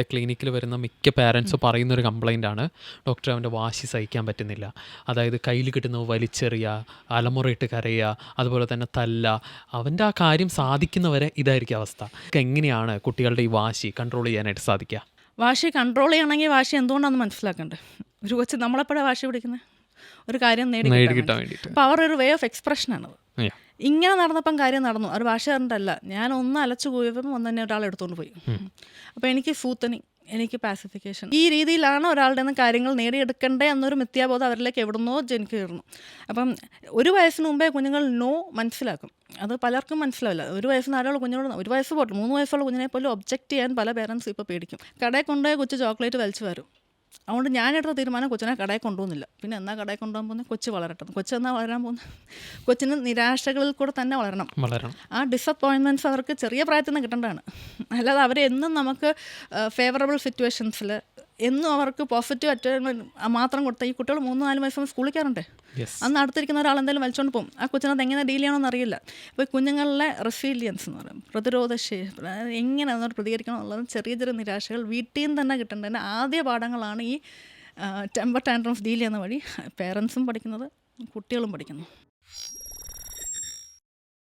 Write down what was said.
എന്റെ ക്ലിനിക്കിൽ വരുന്ന മിക്ക പാരൻസ് പറയുന്ന ഒരു കംപ്ലൈന്റ് ആണ്. ഡോക്ടർ അവന്റെ വാശി സഹിക്കാൻ പറ്റുന്നില്ല. അതായത് കയ്യിൽ കിട്ടുന്നത് വലിച്ചെറിയുക അലമുറയിട്ട് കരയുക അതുപോലെ തന്നെ തല്ല. അവന്റെ ആ കാര്യം സാധിക്കുന്നവരെ ഇതായിരിക്കും അവസ്ഥ. എങ്ങനെയാണ് കുട്ടികളുടെ ഈ വാശി കൺട്രോൾ ചെയ്യാനായിട്ട് സാധിക്കുക? വാശി കൺട്രോൾ ചെയ്യണമെങ്കിൽ വാശി എന്തുകൊണ്ടാണെന്ന് മനസ്സിലാക്കണ്ടേ ഒരു കൊച്ചു നമ്മളെപ്പോഴാണ് വാശി പിടിക്കുന്നത് ഒരു കാര്യം നേടി കിട്ടാൻ വേണ്ടിയിട്ട്. അപ്പോൾ അവർ ഒരു വേ ഓഫ് എക്സ്പ്രഷനാണത്. ഇങ്ങനെ നടന്നപ്പം കാര്യം നടന്നു. ഒരു ഭാഷ പറഞ്ഞിട്ടല്ല ഞാൻ ഒന്ന് അലച്ചു പോയപ്പം ഒന്ന് തന്നെ ഒരാൾ എടുത്തുകൊണ്ട് പോയി അപ്പോൾ എനിക്ക് ഫൂത്തനി എനിക്ക് പാസിഫിക്കേഷൻ ഈ രീതിയിലാണ് ഒരാളുടെ നിന്ന് കാര്യങ്ങൾ നേടിയെടുക്കണ്ടേ എന്നൊരു മിഥ്യാബോധം അവരിലേക്ക് എവിടുന്നോ ജനിക്ക് കയറുന്നു അപ്പം ഒരു വയസ്സിന് മുമ്പേ കുഞ്ഞുങ്ങൾ നോ മനസ്സിലാക്കും. അത് പലർക്കും മനസ്സിലാവില്ല. ഒരു വയസ്സിന് ആരോട് കുഞ്ഞിനോട് ഒരു വയസ്സ് പോട്ടെ മൂന്ന് വയസ്സുള്ള കുഞ്ഞിനെ പോലും ഒബ്ജക്റ്റ് ചെയ്യാൻ പല പേരൻസ് ഇപ്പോൾ പേടിക്കും. കടയിൽ കൊണ്ടുപോയി കൊച്ചു ചോക്ലേറ്റ് വലിച്ചു വരും. അതുകൊണ്ട് ഞാനെടുത്ത തീരുമാനം കൊച്ചിനെ കടയിൽ കൊണ്ടുപോകുന്നില്ല. പിന്നെ എന്നാ കടയിൽ കൊണ്ടുപോകാൻ പോകുന്നത് കൊച്ചു വളരട്ടെ. കൊച്ചു എന്നാ വളരാൻ പോകുന്നത് കൊച്ചിന് നിരാശകളിൽ കൂടെ തന്നെ വളരണം. വളരണം. ആ ഡിസപ്പോയിൻമെന്റ്സ് അവർക്ക് ചെറിയ പ്രായത്തിൽ നിന്ന് കിട്ടേണ്ടതാണ്. അല്ലാതെ അവരെ എന്നും നമുക്ക് ഫേവറബിൾ സിറ്റുവേഷൻസിൽ എന്നും അവർക്ക് പോസിറ്റീവ് അറ്റൻമെന്റ് മാത്രം കൊടുത്ത ഈ കുട്ടികൾ മൂന്ന് നാല് വയസ്സ് സ്കൂളിൽ കയറണ്ടേ അന്ന് അടുത്തിരിക്കുന്ന ഒരാൾ എന്തായാലും വലിച്ചോണ്ട് പോകും. ആ കൊച്ചിനത് എങ്ങനെ ഡീൽ ചെയ്യണമെന്ന് അറിയില്ല. അപ്പോൾ ഈ കുഞ്ഞുങ്ങളിലെ റെസീലിയൻസ് എന്ന് പറയും. പ്രതിരോധ ശേഷി അതായത് എങ്ങനെ അതിനോട് പ്രതികരിക്കണം എന്നുള്ളത് ചെറിയ ചെറിയ നിരാശകൾ വീട്ടിൽ നിന്ന് തന്നെ കിട്ടേണ്ടതിന്റെ ആദ്യ പാഠങ്ങളാണ് ഈ ടെമ്പർ ടാൻഡ്രംസ് ഡീൽ ചെയ്യുന്ന വഴി പേരൻസും പഠിക്കുന്നത് കുട്ടികളും പഠിക്കുന്നു.